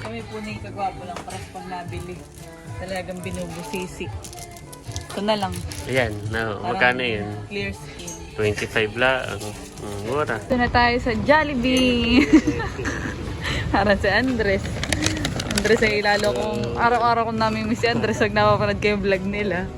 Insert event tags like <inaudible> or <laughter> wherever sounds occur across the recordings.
Kami po ni kagwapo lang para pag nabili. Talagang binubusisi. Ito na lang. Ayan, no, magkano yun? Clear skin. 25 lang. Mm, mura. Ito na tayo sa Jollibee. <laughs> Para si Andres. Andres ay ilalo kong araw-araw kong namin miss si Andres pag napapanood ko yung vlog nila.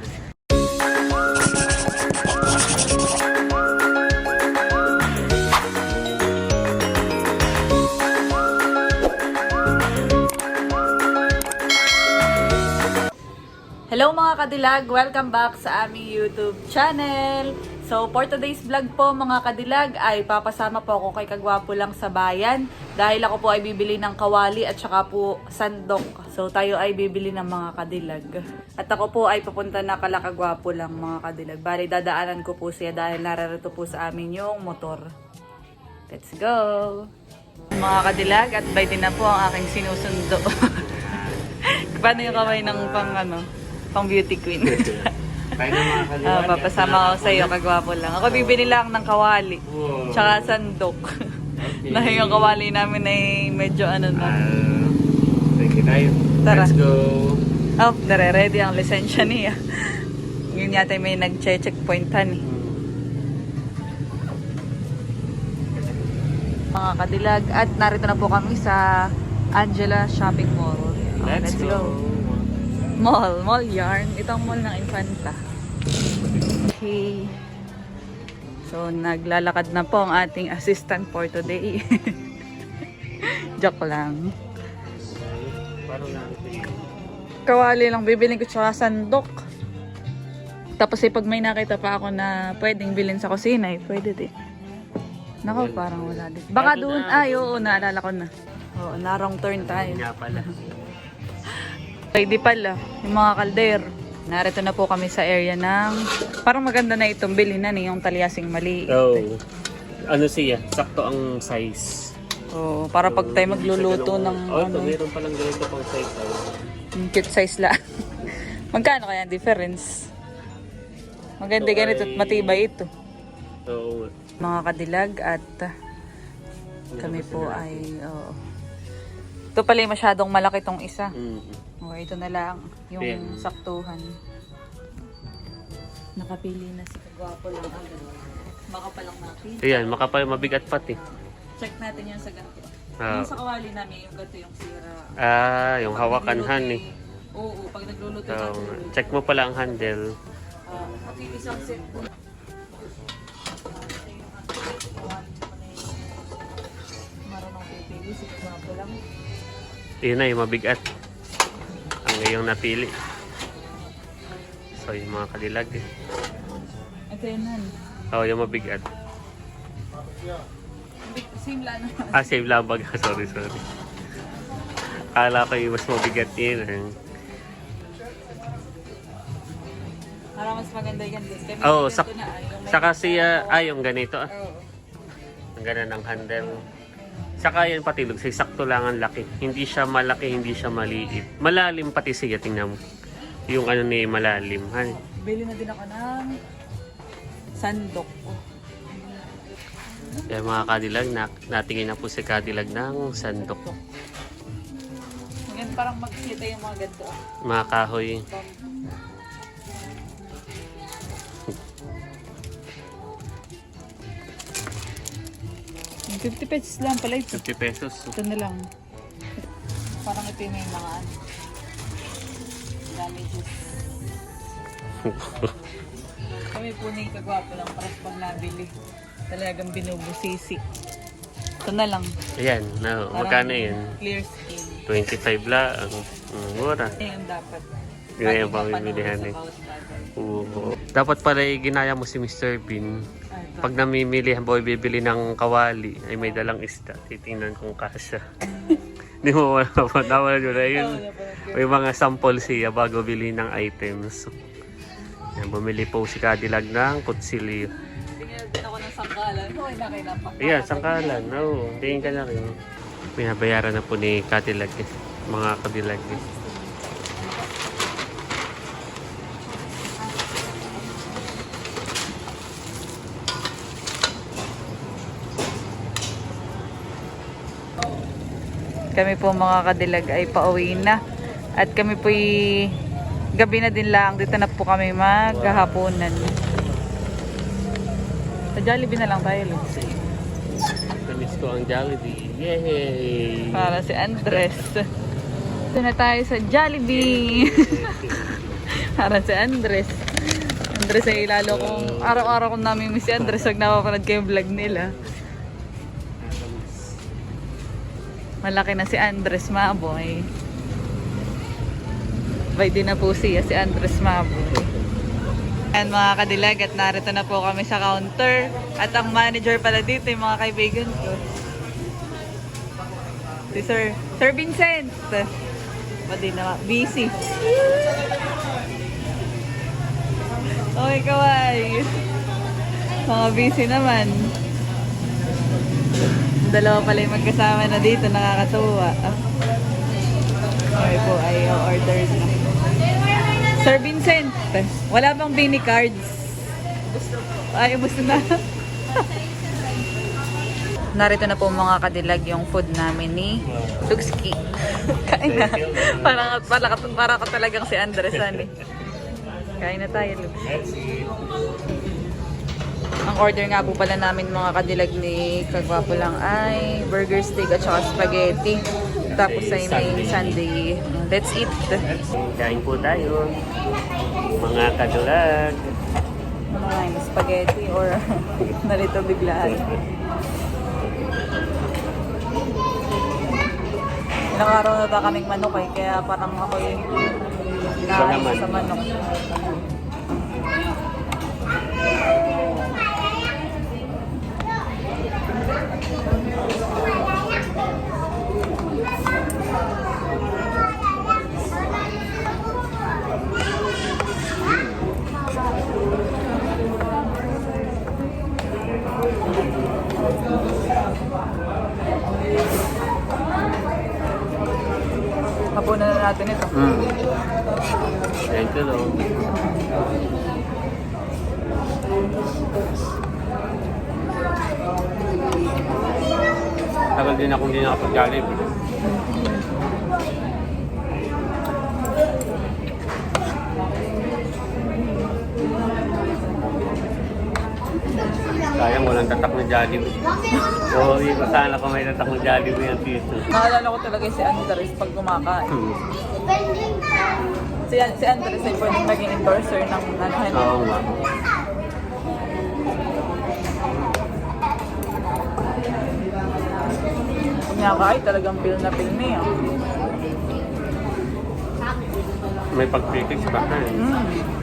Hello mga kadilag! Welcome back sa aming YouTube channel! So for today's vlog po mga kadilag ay papasama po ako kay Kagwapo lang sa bayan dahil ako po ay bibili ng kawali at saka po sandok. So tayo ay bibili ng mga kadilag. At ako po ay papunta na kala Kagwapo lang mga kadilag. Bali dadaanan ko po siya dahil nararito po sa amin yung motor. Let's go! Mga kadilag at by din na po ang aking sinusundo. <laughs> Paano yung kamay ng pang ano, pang beauty queen? Tayo na mga kaliwan. <laughs> Ah, papasama ako sa iyo, kagwapo lang. Ako bibili lang ng kawali. Wow. Tsaka sandok. Dahil <laughs> yung kawali namin ay medyo ano na. Ah, sige tayo. Tara. Let's go. Oh, nare-ready ang lisensya niya. <laughs> Yun yata may nag-checkpointan eh. Mga kadilag. At narito na po kami sa Angela Shopping Mall. Oh, Let's, go. Mall, mall yarn. Itong mall ng Infanta. Okay. So, naglalakad na po ang ating assistant for today. <laughs> Joke lang. Kawali lang bibiling ko tsaka sandok. Tapos eh, pag may nakita pa ako na pwedeng bilhin sa kusina, eh, pwede din. Nako, parang wala din. Baka doon, na. ay, oo, naalala ko na. Oo, narong turn tayo. Nga pala. Pwede pala, yung mga kalder. Narito na po kami sa area ng, parang maganda na itong bilhin na yung talyasing maliit. So, ano siya? Sakto ang size. Oo, para pag tayo magluluto ng Oh, ito, ano, meron palang ganito pang size. oh. yung cute size lang. <laughs> Magkano kaya ang difference? Maganda Ito ganito at ay- matibay ito. So, Mga kadilag at kami po ay, oo. Ito pala yung masyadong malaki tong isa. mm, O, ito na lang yung Ayan. saktuhan. Nakapili na si Kagwapo lang agad. Baka palang nakapili. ayan, makapal mabigat pati. Check natin yan sa ganito. Ah. Yung sa kawali namin, yung ganito yung sira. Ah, yung Pag hawakan nagluluto han eh. eh. Oo, pag nagluluto So, natin. check mo pala ang handle. Ah, pati isang set po. Marunong pipili si Kagwapo lang. Yun na yung mabigat. Ang ngayong napili. So, yung mga kadilag eh. Ito yun nun. Oh, yung mabigat. Same lang. Ah, save lang baga. <laughs> sorry, sorry. Kala ko yung mas mabigat yun. eh. Para mas maganda yan. Oo, ganito sak na, yung saka siya, ah, yung ganito ah. Oo. Ang ganda ng handle. Saka yan patilog, say sakto lang ang laki. Hindi siya malaki, hindi siya maliit. Malalim pati siya, tingnan mo. Yung ano ni malalim. Ha? Bili na din ako ng sandok. Kaya mga kadilag, na, natingin na po si kadilag ng sandok. Ngayon parang magkita yung mga ganito. Mga kahoy. Yung 50 pesos lang pala ito. 50 pesos. Ito na lang. Parang ito yung may mga ano. Damages. <laughs> Kami po ni kagwapo lang para pag nabili. Talagang binubusisi. Ito na lang. Ayan, no, Parang magkano yun? Clear skin. 25 lang. Mm, mura. Ayan dapat. Lagi ka pamimilihan panood eh. Oo. Dapat pala ginaya mo si Mr. Bean. Pag namimili, boy, bibili ng kawali, ay may dalang isda. Titingnan kung kasya. Hindi mo wala pa. Nawala nyo na yun. May mga sample siya bago bili ng items. Yan, bumili po si Cadillac ng kutsilyo. Tingnan din ako ng sangkalan. Hoy, nakinapak. Ayan, sangkalan. Oo, tingin ka na rin. Binabayaran na po ni Cadillac eh. Mga Cadillac eh. Kami po mga kadilag ay pauwi na. At kami po gabi na din lang. Dito na po kami maghahaponan. Sa Jollibee na lang tayo, Lutz. Namiss ko ang Jollibee. Yay! Para si Andres. Dito na tayo sa Jollibee. <laughs> Para si Andres. Andres ay lalo kong araw-araw kong namimiss si Andres pag napapanood ko yung vlog nila. Malaki na si Andres Maboy. Bay din na po siya si Andres Maboy. And mga kadilag at narito na po kami sa counter. At ang manager pala dito yung mga kaibigan ko. Si Sir, Sir Vincent. Pwede na, busy. Okay, kaway. Mga busy naman. Dalawa pala yung magkasama na dito, nakakatuwa. Okay po, ay order na. Sir Vincent, wala bang bini cards? Ay, gusto na. <laughs> Narito na po mga kadilag yung food namin ni Lugski. <laughs> Kain na. Para, para, para ka talagang si Andres, ani. Kain na tayo, Lug. Ang order nga po pala namin mga kadilag ni Kagwapo lang ay burger steak at saka spaghetti. Tapos ay may sundae. Let's eat. Kain po tayo. Mga kadulag. Mga spaghetti or <laughs> narito biglaan. Ilang araw na ba kaming manok eh, kaya parang ako yung naman. sa manok. Hapunan na natin ito. Mm. Thank you, Lord. Tagal din akong hindi nakapag-Jollibee. Sayang walang tatak na Jollibee. Oo, ko sana kung may tatak na Jollibee yan dito. Naalala ko talaga si Andres pag kumakain. Hmm. Si, si Andres ay pwedeng naging endorser ng ano, ano. Oo nga. Pag nakakain, talagang feel na feel niya. May pag-critics pa ka eh. Mm.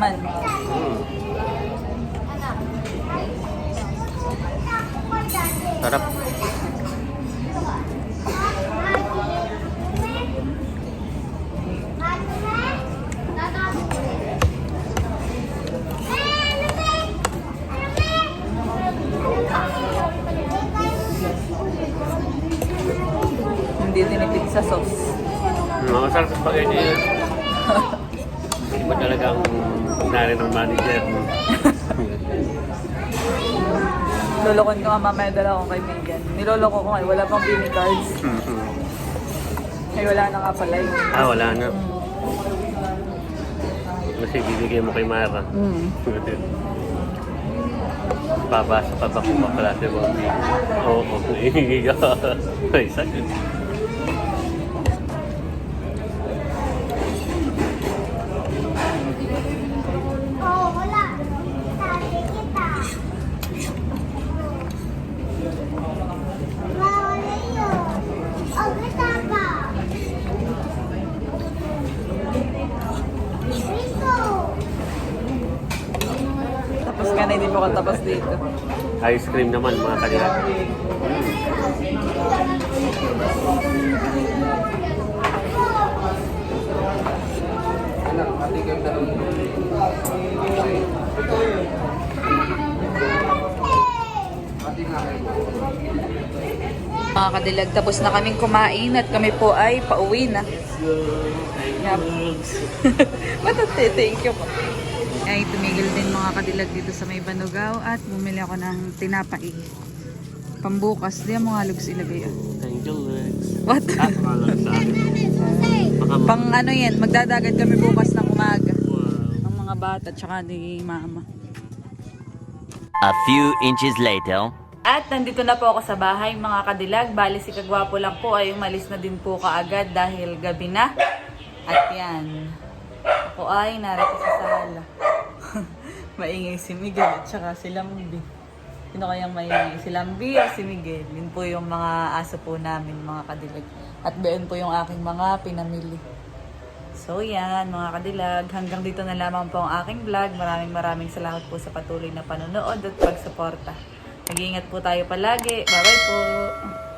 Spaghetti Iba talagang pagnarin ng manager. <laughs> Lolokon ko nga mamaya dala akong kaibigan. Niloloko ko nga, wala pang bini cards. Ay, wala na nga pala yun. ah, wala na. Kasi bibigay mo kay Mara. Mm. Papasok ka ba kung kaklase mo? Oo, <laughs> oh, ka. Ay, sakit. Hanggang na hindi po ako tapos dito. Ice cream naman mga kadilag. Mga kadilag, tapos na kaming kumain at kami po ay pauwi na. Yup. Matate, <laughs> thank you po. Ay, tumigil din mga kadilag dito sa may Banugaw at bumili ako ng tinapay. Pambukas, di ang mga lugs ilagay. ah. Thank you, Lex. What? Ah. Baka Pang ano yan, magdadagat kami bukas ng umaga. Wow. Ng mga bata tsaka ni mama. A few inches later. At nandito na po ako sa bahay mga kadilag. Bali si Kagwapo lang po ay umalis na din po kaagad dahil gabi na. At yan. Ako ay narito sa sala. Maingay si Miguel at saka si Lambi. Sino kayang maingay? Si Lambi o si Miguel? Yun po yung mga aso po namin mga kadilag. At beon po yung aking mga pinamili. So yan, mga kadilag, hanggang dito na lamang po ang aking vlog. Maraming maraming salamat po sa patuloy na panonood at pagsuporta. Mag-iingat po tayo palagi. Bye-bye po!